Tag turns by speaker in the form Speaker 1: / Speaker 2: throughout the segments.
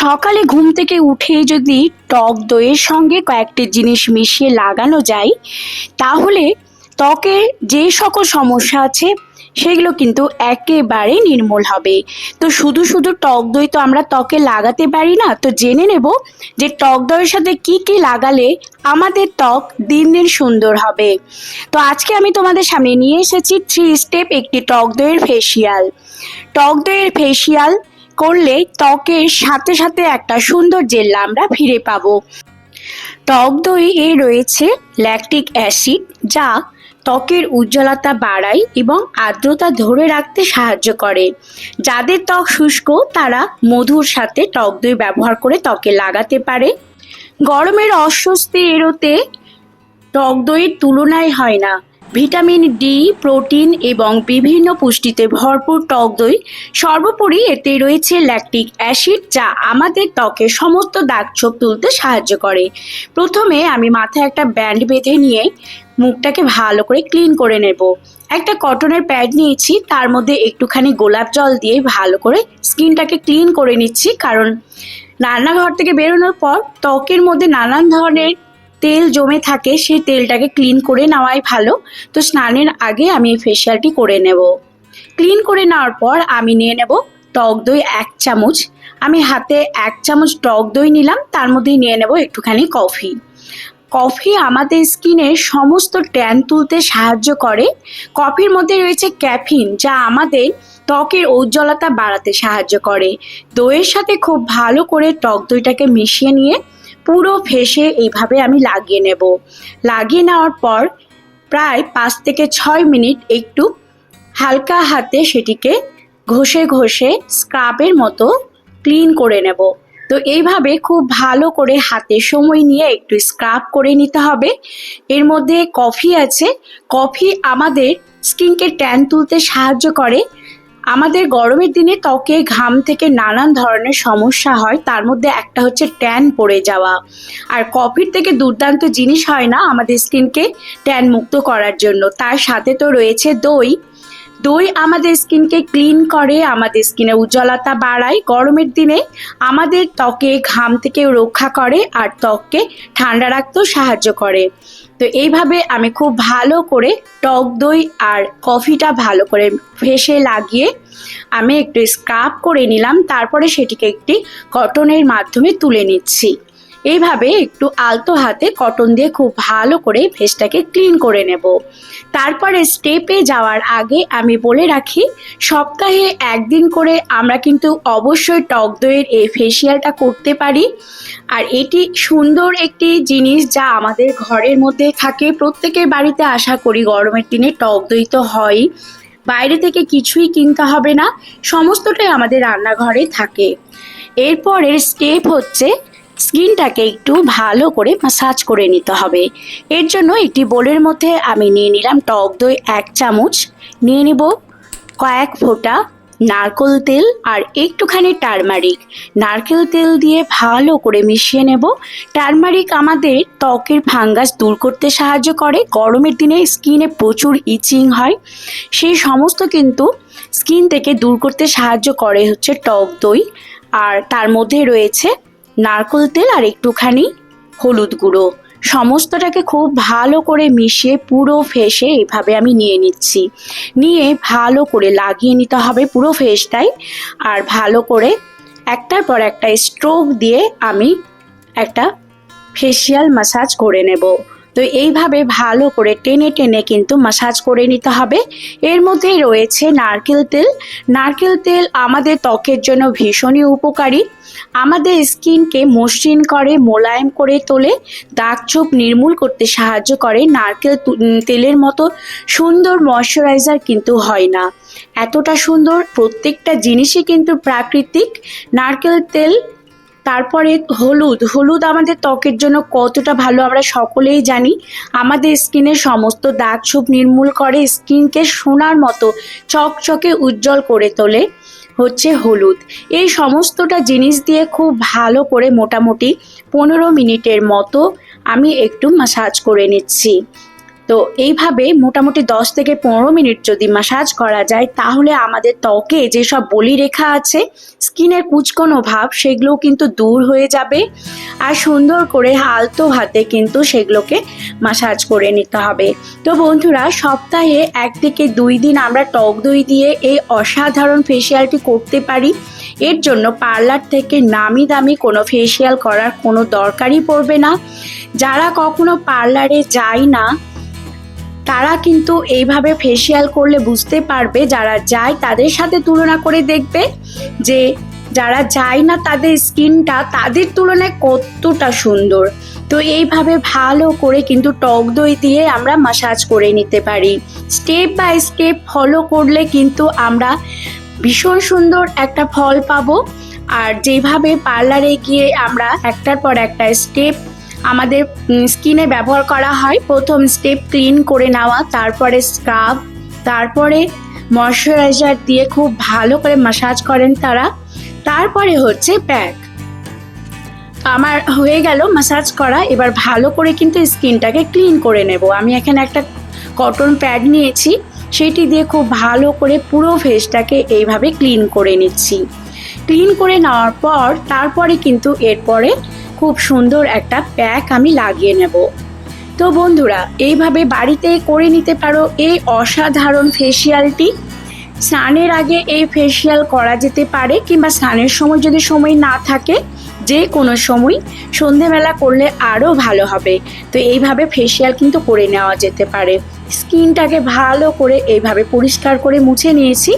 Speaker 1: সকালে ঘুম থেকে উঠে যদি টক দইয়ের সঙ্গে কয়েকটি জিনিস মিশিয়ে লাগানো যায়, তাহলে ত্বকের যে সকল সমস্যা আছে, সেগুলো কিন্তু একেবারে নির্মূল হবে। তো শুধু শুধু টক দই তো আমরা ত্বকে লাগাতে পারি না, তো জেনে নেব যে টক দইয়ের সাথে কি কি লাগালে আমাদের ত্বক দিন দিন সুন্দর হবে। তো আজকে আমি তোমাদের সামনে নিয়ে এসেছি থ্রি স্টেপ একটি টক দইয়ের ফেসিয়াল টক দইয়ের ফেসিয়াল করলে ত্বকের সাথে সাথে একটা সুন্দর জেল্লা আমরা ফিরে পাবো। টক দই এ রয়েছে ল্যাকটিক অ্যাসিড যা ত্বকের উজ্জ্বলতা বাড়ায় এবং আর্দ্রতা ধরে রাখতে সাহায্য করে। যাদের ত্বক শুষ্ক, তারা মধুর সাথে টক দই ব্যবহার করে ত্বকে লাগাতে পারে। গরমের অস্বস্তি এড়োতে টক দইয়ের তুলনায় হয় না। ভিটামিন ডি প্রোটিন এবং বিভিন্ন পুষ্টিতে ভরপুর টক দই। সর্বোপরি এতে রয়েছে ল্যাকটিক অ্যাসিড যা আমাদের ত্বকে সমস্ত দাগ ছোপ তুলতে সাহায্য করে। প্রথমে আমি মাথায় একটা ব্যান্ড বেঁধে নিয়ে মুখটাকে ভালো করে ক্লিন করে নেব। একটা কটনের প্যাড নিয়েছি, তার মধ্যে একটুখানি গোলাপ জল দিয়ে ভালো করে স্কিনটাকে ক্লিন করে নিচ্ছি, কারণ রান্নাঘর থেকে বেরোনোর পর ত্বকের মধ্যে নানান ধরনের তেল জমে থাকে, সেই তেলটাকে ক্লিন করে নেওয়াই ভালো। তো স্নানের আগে আমি এই ফেসিয়ালটি করে নেব। ক্লিন করে নেওয়ার পর আমি নিয়ে নেব টক দই এক চামচ। আমি হাতে এক চামচ টক দই নিলাম, তার মধ্যেই নিয়ে নেব একটুখানি কফি কফি আমাদের স্কিনের সমস্ত ট্যান তুলতে সাহায্য করে। কফির মধ্যে রয়েছে ক্যাফিন যা আমাদের ত্বকের উজ্জ্বলতা বাড়াতে সাহায্য করে। দইয়ের সাথে খুব ভালো করে টক দইটাকে মিশিয়ে নিয়ে পুরো ফেসে এইভাবে আমি লাগিয়ে নেব। লাগিয়ে নেওয়ার পর প্রায় পাঁচ থেকে ছয় মিনিট একটু হালকা হাতে সেটিকে ঘষে ঘষে স্ক্রাবের মতো ক্লিন করে নেব। তো এইভাবে খুব ভালো করে হাতে সময় নিয়ে একটু স্ক্রাব করে নিতে হবে। এর মধ্যে কফি আছে। কফি আমাদের স্কিনকে ট্যান তুলতে সাহায্য করে। আমাদের গরমের দিনে ত্বকে ঘাম থেকে নানান ধরনের সমস্যা হয়। তার মধ্যে একটা হচ্ছে ট্যান পড়ে যাওয়া। আর কফির থেকে দুর্দান্ত জিনিস হয় না আমাদের স্কিনকে ট্যান মুক্ত করার জন্য। তার সাথে তো রয়েছে দই। দই আমাদের স্কিনকে ক্লিন করে, আমাদের স্কিনে উজ্জ্বলতা বাড়ায়। গরমের দিনে আমাদের ত্বকে ঘাম থেকে রক্ষা করে আর ত্বককে ঠান্ডা রাখতেও সাহায্য করে। তো এইভাবে আমি খুব ভালো করে টক দই আর কফিটা ভালো করে ভেসে লাগিয়ে আমি একটু স্ক্রাব করে নিলাম। তারপরে সেটিকে একটি কটনের মাধ্যমে তুলে নিচ্ছি। এইভাবে একটু আলতো হাতে কটন দিয়ে খুব ভালো করে ফেসটাকে ক্লিন করে নেব। তারপরে স্টেপে যাওয়ার আগে আমি বলে রাখি, সপ্তাহে একদিন করে আমরা কিন্তু অবশ্যই টক দইয়ের এই ফেসিয়ালটা করতে পারি। আর এটি সুন্দর একটি জিনিস যা আমাদের ঘরের মধ্যে থাকে। প্রত্যেকের বাড়িতে আশা করি গরমের দিনে টক দই তো হয়ই বাইরে থেকে কিছুই কিনতে হবে না, সমস্তটাই আমাদের রান্নাঘরে থাকে। এরপরের স্টেপ হচ্ছে স্কিনটাকে একটু ভালো করে মাসাজ করে নিতে হবে। এর জন্য একটি বোলের মধ্যে আমি নিয়ে নিলাম টক দই এক চামচ, নিয়ে নিব কয়েক ফোঁটা নারকেল তেল আর একটুখানি টারমারিক। নারকেল তেল দিয়ে ভালো করে মিশিয়ে নেব। টারমারিক আমাদের ত্বকের ফাঙ্গাস দূর করতে সাহায্য করে। গরমের দিনে স্কিনে প্রচুর ইচিং হয়। সেই সমস্ত কিন্তু স্কিন থেকে দূর করতে সাহায্য করে হচ্ছে টক দই। আর তার মধ্যে রয়েছে নারকেল তেল আর একটুখানি হলুদ গুঁড়ো। সমস্তটাকে খুব ভালো করে মিশিয়ে পুরো ফেসে এভাবে আমি নিয়ে নিচ্ছি। নিয়ে ভালো করে লাগিয়ে নিতে হবে পুরো ফেসটাই আর ভালো করে একটার পর একটা স্ট্রোক দিয়ে আমি একটা ফেসিয়াল ম্যাসাজ করে নেব। তো এইভাবে ভালো করে টেনে টেনে কিন্তু মাসাজ করে নিতে হবে। এর মধ্যে রয়েছে নারকেল তেল। নারকেল তেল আমাদের ত্বকের জন্য ভীষণই উপকারী। আমাদের স্কিনকে মসৃণ করে, মোলায়েম করে তোলে, দাগ ছোপ নির্মূল করতে সাহায্য করে। নারকেল তেলের মতো সুন্দর ময়শ্চারাইজার কিন্তু হয় না। এতটা সুন্দর প্রত্যেকটা জিনিসই কিন্তু প্রাকৃতিক। নারকেল তেল তারপরে হলুদ হলুদ আমাদের ত্বকের জন্য কতটা ভালো আমরা সকলেই জানি। আমাদের স্কিনের সমস্ত দাগ ছোপ নির্মূল করে স্কিনকে সোনার মতো চকচকে উজ্জ্বল করে তোলে, হচ্ছে হলুদ। এই সমস্তটা জিনিস দিয়ে খুব ভালো করে মোটামুটি পনেরো মিনিটের মতো আমি একটু মাসাজ করে নিচ্ছি। তো এইভাবে মোটামুটি দশ থেকে পনেরো মিনিট যদি মাসাজ করা যায়, তাহলে আমাদের ত্বকে যেসব বলি রেখা আছে, স্কিনের কুচকোনো ভাব, সেগুলোও কিন্তু দূর হয়ে যাবে। আর সুন্দর করে আলতো হাতে কিন্তু সেগুলোকে মাসাজ করে নিতে হবে। তো বন্ধুরা, সপ্তাহে এক থেকে দুই দিন আমরা টক দই দিয়ে এই অসাধারণ ফেসিয়ালটি করতে পারি। এর জন্য পার্লার থেকে নামি দামি কোনো ফেসিয়াল করার কোনো দরকারই পড়বে না। যারা কখনো পার্লারে যায় না তারা কিন্তু এইভাবে ফেসিয়াল করলে বুঝতে পারবে যারা যায় তাদের সাথে তুলনা করে দেখবে যে যারা যায় না তাদের স্কিনটা তাদের তুলনায় কতটা সুন্দর। তো এইভাবে ভালো করে কিন্তু টক দই দিয়ে আমরা মাসাজ করে নিতে পারি। স্টেপ বাই স্টেপ ফলো করলে কিন্তু আমরা ভীষণ সুন্দর একটা ফল পাবো। আর যেভাবে পার্লারে গিয়ে আমরা একটার পর একটা স্টেপ আমাদের স্কিনে ব্যবহার করা হয়। প্রথম স্টেপ ক্লিন করে নেওয়া, তারপরে স্ক্রাব তারপরে ময়শ্চারাইজার দিয়ে খুব ভালো করে মাসাজ করেন তারা। তারপরে হচ্ছে প্যাক আমার হয়ে গেল মাসাজ করা। এবার ভালো করে কিন্তু স্কিনটাকে ক্লিন করে নেব। আমি এখানে একটা কটন প্যাড নিয়েছি। সেটি দিয়ে খুব ভালো করে পুরো ফেসটাকে এইভাবে ক্লিন করে নিচ্ছি। ক্লিন করে নেওয়ার পর, তারপরে কিন্তু এরপরে খুব সুন্দর একটা প্যাক আমি লাগিয়ে নেব। তো বন্ধুরা, এইভাবে বাড়িতে করে নিতে পারো এই অসাধারণ ফেসিয়ালটি স্নানের আগে এই ফেসিয়াল করা যেতে পারে কিংবা স্নানের সময় যদি সময় না থাকে, যে কোনো সময় সন্ধেবেলা করলে আরও ভালো হবে। তো এইভাবে ফেসিয়াল কিন্তু করে নেওয়া যেতে পারে। স্কিনটাকে ভালো করে এইভাবে পরিষ্কার করে মুছে নিয়েছি।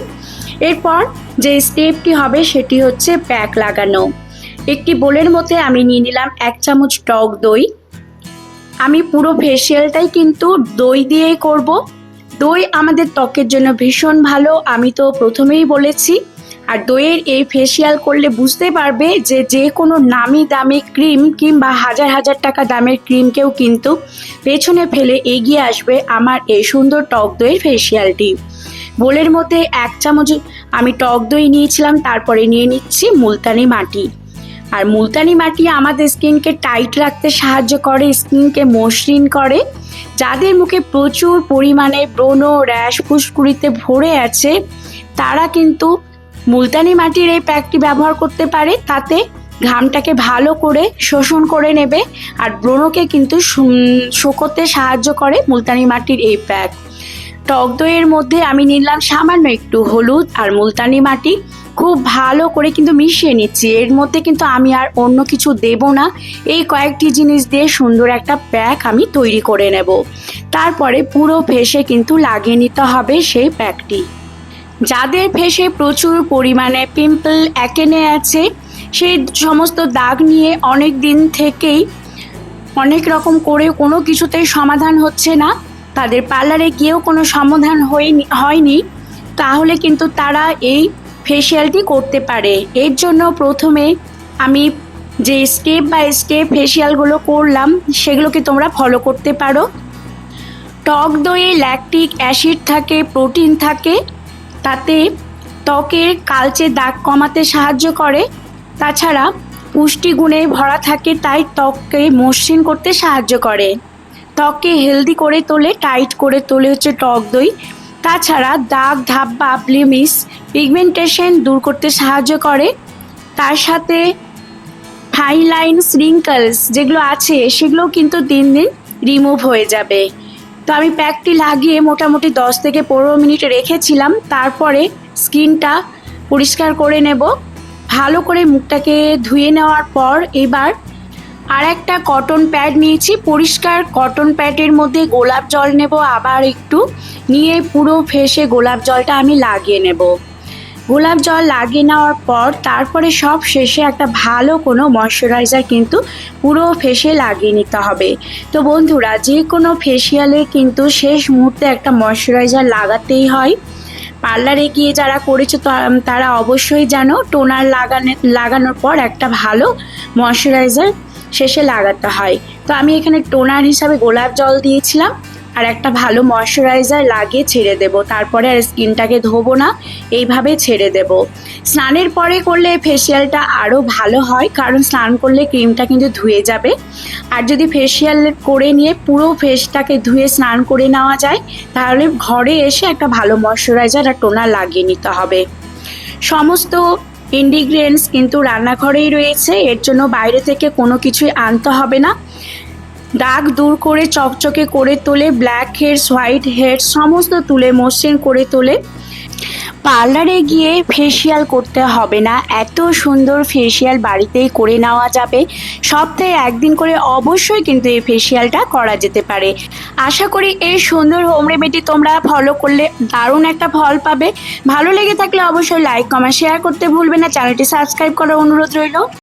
Speaker 1: এরপর যে স্টেপটি হবে সেটি হচ্ছে প্যাক লাগানো। একটি বোলের মধ্যে আমি নিয়ে নিলাম এক চামচ টক দই। আমি পুরো ফেসিয়ালটাই কিন্তু দই দিয়েই করব। দই আমাদের ত্বকের জন্য ভীষণ ভালো, আমি তো প্রথমেই বলেছি। আর দইয়ের এই ফেসিয়াল করলে বুঝতে পারবে যে যে কোনো নামি দামি ক্রিম কিংবা হাজার হাজার টাকা দামের ক্রিমকেও কিন্তু পেছনে ফেলে এগিয়ে আসবে আমার এই সুন্দর টক দইয়ের ফেসিয়ালটি বোলের মধ্যে এক চামচ আমি টক দই নিয়েছিলাম, তারপরে নিয়ে নিচ্ছি মুলতানি মাটি। আর মুলতানি মাটি আমাদের স্কিনকে টাইট রাখতে সাহায্য করে, স্কিনকে মসৃণ করে, যাদের মুখে প্রচুর পরিমাণে ব্রণ, র্যাশ, ফুসকুড়িতে ভরে আছে, তারা কিন্তু মুলতানি মাটির এই প্যাকটি ব্যবহার করতে পারে। তাতে ঘামটাকে ভালো করে শোষণ করে নেবে আর ব্রণকে কিন্তু শুকোতে সাহায্য করে মুলতানি মাটির এই প্যাক। টক দইয়ের মধ্যে আমি নিলাম সামান্য একটু হলুদ আর মুলতানি মাটি। খুব ভালো করে কিন্তু মিশিয়ে নিচ্ছি। এর মধ্যে কিন্তু আমি আর অন্য কিছু দেব না। এই কয়েকটি জিনিস দিয়ে সুন্দর একটা প্যাক আমি তৈরি করে নেব। তারপরে পুরো ফেসে কিন্তু লাগিয়ে নিতে হবে সেই প্যাকটি। যাদের ফেসে প্রচুর পরিমাণে পিম্পল অ্যাকেনে আছে, সেই সমস্ত দাগ নিয়ে অনেক দিন থেকেই অনেক রকম করে কোনো কিছুতেই সমাধান হচ্ছে না। তাদের পার্লারে গিয়েও কোনো সমাধান হয়নি হয়নি। তাহলে কিন্তু তারা এই ফেসিয়ালটি করতে পারে। এর জন্য প্রথমে আমি যে স্টেপ বাই স্টেপ ফেসিয়ালগুলো করলাম, সেগুলোকে তোমরা ফলো করতে পারো। টক দইয়ে ল্যাকটিক অ্যাসিড থাকে প্রোটিন থাকে, তাতে ত্বকের কালচে দাগ কমাতে সাহায্য করে। তাছাড়া পুষ্টিগুণে ভরা থাকে, তাই ত্বককে মসৃণ করতে সাহায্য করে। ত্বককে হেলদি করে তোলে টাইট করে তোলে হচ্ছে টক দই। তাছাড়া দাগ ধাব্বা ব্লিমিস পিগমেন্টেশন দূর করতে সাহায্য করে। তার সাথে ফাইলাইন স্রিঙ্কলস যেগুলো আছে সেগুলো কিন্তু দিন দিন রিমুভ হয়ে যাবে। তো আমি প্যাকটি লাগিয়ে মোটামুটি দশ থেকে পনেরো মিনিট রেখেছিলাম। তারপরে স্কিনটা পরিষ্কার করে নেব। ভালো করে মুখটাকে ধুয়ে নেওয়ার পর এবার আর একটা কটন প্যাড নিয়েছি। পরিষ্কার কটন প্যাডের মধ্যে গোলাপ জল নেব আবার একটু। নিয়ে পুরো ফেসে গোলাপ জলটা আমি লাগিয়ে নেব। গোলাপ জল লাগিয়ে নেওয়ার পর তারপরে সব শেষে একটা ভালো কোনো ময়শ্চারাইজার কিন্তু পুরো ফেসে লাগিয়ে নিতে হবে। তো বন্ধুরা, যে কোনো ফেসিয়ালে কিন্তু শেষ মুহূর্তে একটা ময়শ্চারাইজার লাগাতেই হয়। পার্লারে গিয়ে যারা করেছে তারা অবশ্যই জানো, টোনার লাগানো, লাগানোর পর একটা ভালো ময়শ্চারাইজার শেষে লাগাতে হয়। তো আমি এখানে টোনার হিসাবে গোলাপ জল দিয়েছিলাম। আর একটা ভালো ময়শ্চারাইজার লাগিয়ে ছেড়ে দেব। তারপরে আর স্কিনটাকে ধোবো না, এইভাবে ছেড়ে দেব। স্নানের পরে করলে ফেসিয়ালটা আরও ভালো হয়, কারণ স্নান করলে ক্রিমটা কিন্তু ধুয়ে যাবে। আর যদি ফেসিয়াল করে নিয়ে পুরো ফেসটাকে ধুয়ে স্নান করে নেওয়া যায়, তাহলে ঘরে এসে একটা ভালো ময়শ্চারাইজার আর টোনার লাগিয়ে নিতে হবে। সমস্ত ইনগ্রিডিয়েন্টস কিন্তু রান্নাঘরেই রয়েছে, এর জন্য বাইরে থেকে কোনো কিছুই আনতে হবে না। দাগ দূর করে চকচকে করে তোলে ব্ল্যাক হেডস হোয়াইট হেডস সমস্ত তুলে মসৃণ করে তোলে। পার্লারে গিয়ে ফেসিয়াল করতে হবে না। এত সুন্দর ফেসিয়াল বাড়িতেই করে নেওয়া যাবে। সপ্তাহে একদিন করে অবশ্যই কিন্তু এই ফেসিয়ালটা করা যেতে পারে। আশা করি এই সুন্দর হোম রেমেডি তোমরা ফলো করলে দারুণ একটা ফল পাবে। ভালো লেগে থাকলে অবশ্যই লাইক কমেন্ট শেয়ার করতে ভুলবে না। চ্যানেলটি সাবস্ক্রাইব করার অনুরোধ রইল।